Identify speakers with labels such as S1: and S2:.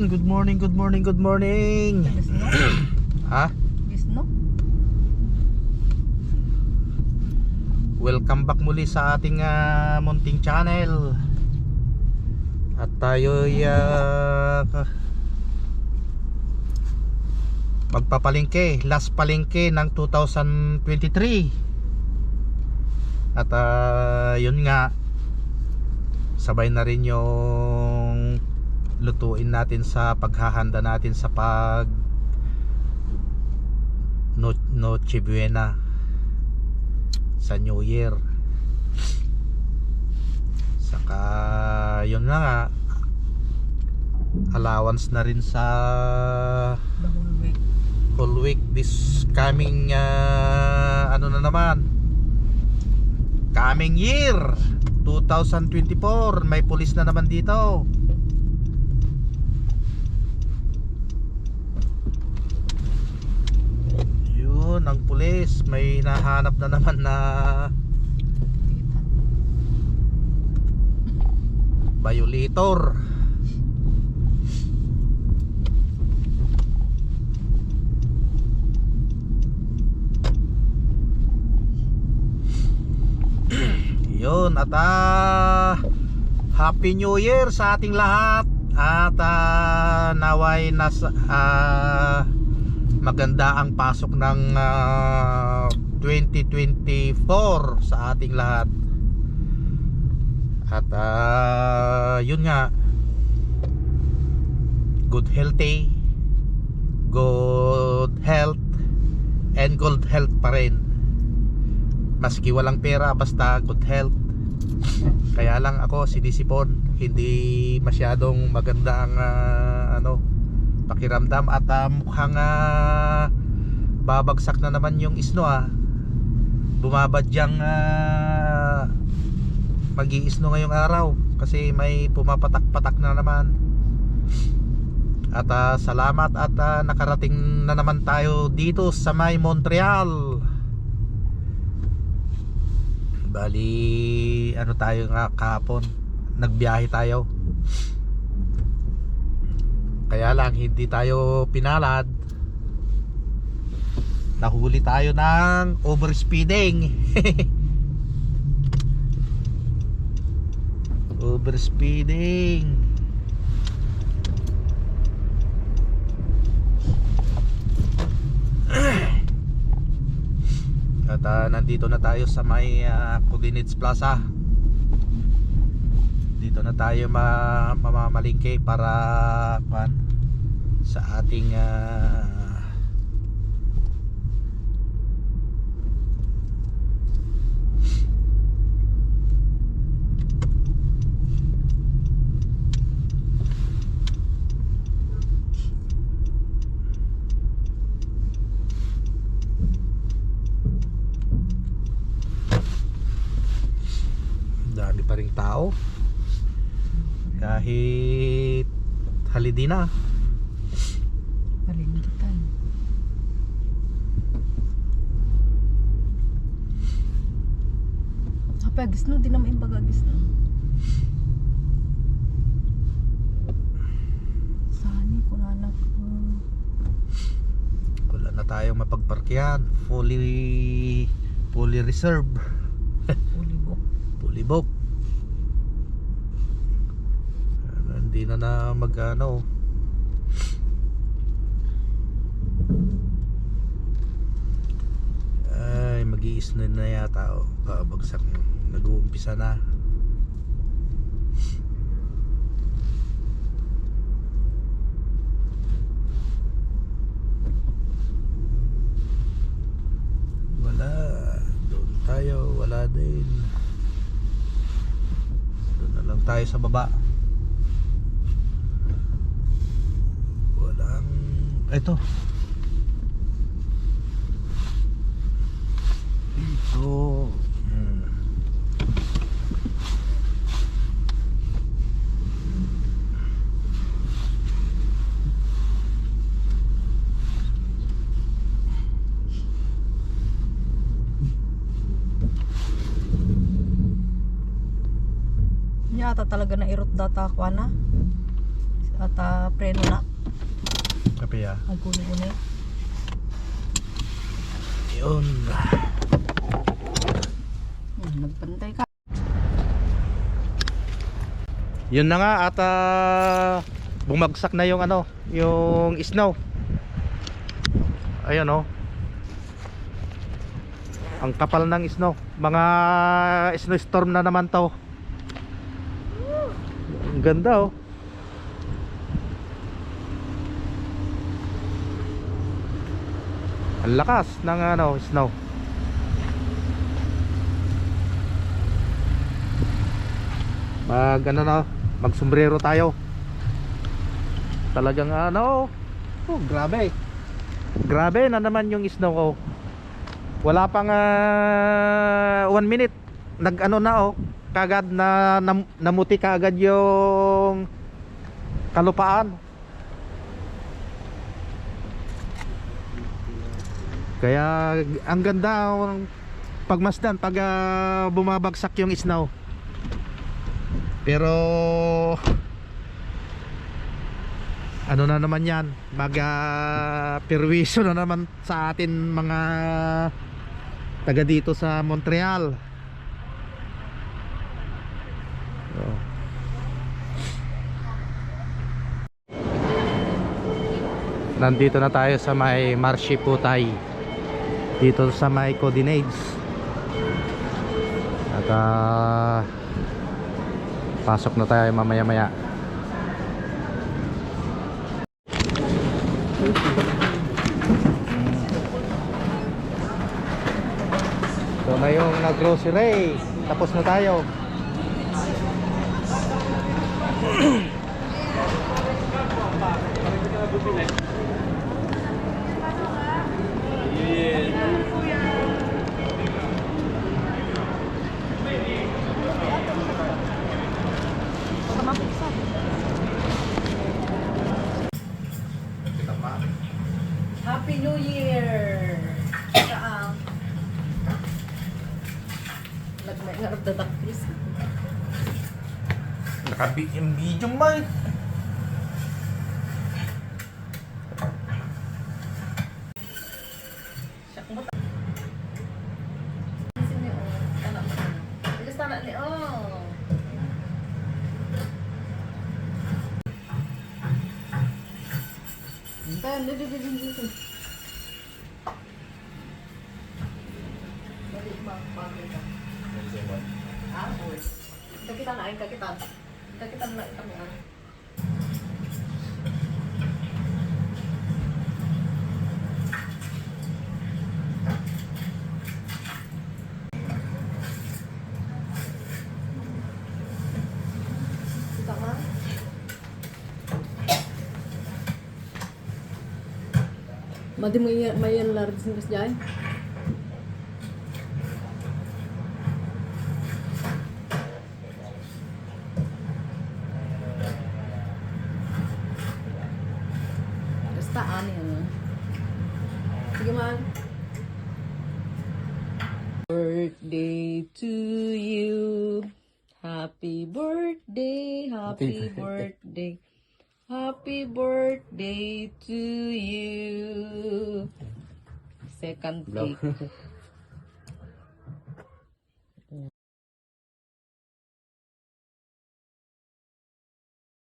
S1: Yun, good morning, good morning, good morning. Ha?
S2: Gisno?
S1: Welcome back muli sa ating ah, munting channel. At tayo uh, magpapalingke, last palingke ng 2023. At ah, yun nga sabay na rin yung lutuin natin sa paghahanda natin sa pag no, Noche Buena sa New Year. Saka yun na nga allowance na rin sa
S2: The whole week.
S1: whole week this coming uh, ano na naman? Coming year 2024 may pulis na naman dito yun ang pulis. May nahanap na naman na violator. Yun at ah Happy New Year sa ating lahat. At ah, naway nas ah, maganda ang pasok ng ah, 2024 sa ating lahat. At ah, yun nga. Good healthy good health and good health pa rin. Maski walang pera basta good health. Kaya lang ako sinisipon hindi masyadong maganda ang ah, ano pakiramdam at ah, mukhang ah, babagsak na naman yung isno ah. Bumabadyang uh, mag-iisno ngayong araw kasi may pumapatak-patak na naman. At ah, salamat at ah, nakarating na naman tayo dito sa may Montreal. Bali ano tayo nga kahapon? Nagbiyahe tayo kaya lang hindi tayo pinalad. Nahuli tayo ng overspeeding. Overspeeding. At ah, nandito na tayo sa may uh, Coordinates Plaza dito na tayo ma mamamalingke para kuan sa ating ah, kahit halidina
S2: Palingitan. Apa gisno di naman imbaga gisno. Sani ko na anak ko.
S1: wala na tayong mapagparkyan fully fully reserve
S2: Ulibok.
S1: fully book Ano, hindi na na mag ano. Ay mag na na yata oh. babagsak nag-uumpisa na. Wala. Doon tayo. Wala din. Doon na lang tayo sa baba walang ito dito hmm.
S2: Yata talaga na irot data ko na. At ah, preno na.
S1: Kape ah.
S2: Ang guni-guni.
S1: Yun.
S2: Hmm, nagpantay ka.
S1: Yun na nga at ah, bumagsak na yung ano, yung snow. Ayun oh. Ang kapal ng snow. Mga snowstorm na naman to. Ang ganda oh. Ang lakas ng ano, snow. Mag ano na, magsombrero tayo. Talagang ano, oh, grabe. Grabe na naman yung snow ko. Wala pang ah, one minute. Nag ano na oh, kagad na nam, namuti kagad yung kalupaan. Kaya ang ganda oh, pagmasdan pag ah, bumabagsak yung snow. Pero ano na naman yan mag ah, perwisyo na naman sa atin mga taga dito sa Montreal oh. nandito na tayo sa may Marshi Putay dito sa may Codinades at ah, pasok na tayo mamaya maya ito na yung nag-grocery. Tapos na tayo
S2: Happy New Year! Saan? Nagmay nga rin dadak Chris.
S1: nakabit yung video man
S2: Siya kung bata. kita naik ke kakitan kita naik ke kami Mati may, may large na kasi Birthday to you. Happy birthday, happy birthday. Happy birthday to you. Second cake.